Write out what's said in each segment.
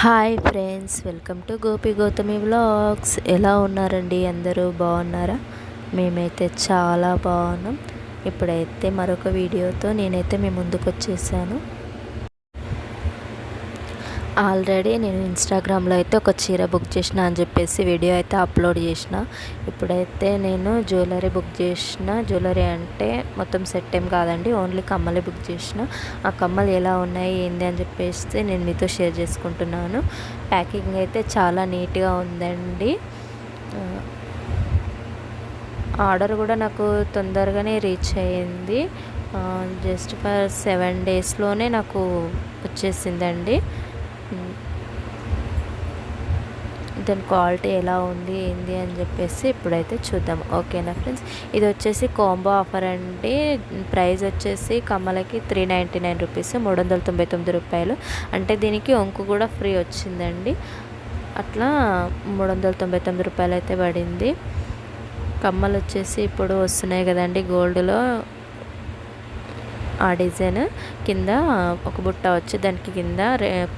Hi friends welcome to Gopi Gautami vlogs. ఎలా ఉన్నారండి అందరూ? బాగున్నారా? మేమైతే చాలా బాగున్నాం. ఇప్పుడైతే మరొక వీడియోతో నేనైతే మీ ముందుకు వచ్చేసాను ఆల్రెడీ నేను ఇన్స్టాగ్రామ్లో అయితే ఒక చీర బుక్ చేసిన అని చెప్పేసి వీడియో అయితే అప్లోడ్ చేసిన. ఇప్పుడైతే నేను జ్యువెలరీ బుక్ చేసిన. జ్యువెలరీ అంటే మొత్తం సెట్ ఏం కాదండి ఓన్లీ కమ్మలే బుక్ చేసిన. ఆ కమ్మలు ఎలా ఉన్నాయి ఏంది అని చెప్పేసి నేను మీతో షేర్ చేసుకుంటున్నాను. ప్యాకింగ్ అయితే చాలా నీట్గా ఉందండి. ఆర్డర్ కూడా నాకు తొందరగానే రీచ్ అయ్యింది. జస్ట్ ఫర్ సెవెన్ డేస్లోనే నాకు వచ్చేసిందండి. దాని క్వాలిటీ ఎలా ఉంది ఏంది అని చెప్పేసి ఇప్పుడైతే చూద్దాం. ఓకేనా ఫ్రెండ్స్? ఇది వచ్చేసి కాంబో ఆఫర్ అండి. ప్రైస్ వచ్చేసి కమ్మలకి త్రీ నైంటీ నైన్ రూపీస్ మూడు వందల తొంభై తొమ్మిది రూపాయలు. అంటే దీనికి ఒంకు కూడా ఫ్రీ వచ్చిందండి. అట్లా మూడు వందల తొంభై తొమ్మిది రూపాయలు అయితే పడింది. కమ్మలు వచ్చేసి ఇప్పుడు వస్తున్నాయి కదండి గోల్డ్లో. ఆ డిజైన్ కింద ఒక బుట్ట వచ్చి దానికి కింద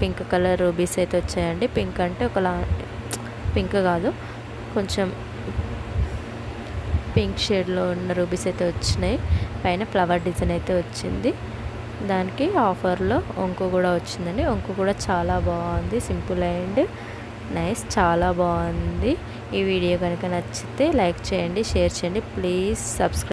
పింక్ కలర్ రూబీస్ అయితే వచ్చాయండి. పింక్ అంటే ఒకలా పింక్ కాదు కొంచెం పింక్ షేడ్లో ఉన్న రూబీస్ అయితే వచ్చినాయి. పైన ఫ్లవర్ డిజైన్ అయితే వచ్చింది. దానికి ఆఫర్లో ఒంకు కూడా వచ్చిందండి. ఒంకు కూడా చాలా బాగుంది. సింపుల్ అండ్ నైస్ చాలా బాగుంది. ఈ వీడియో కనుక నచ్చితే లైక్ చేయండి షేర్ చేయండి. Please subscribe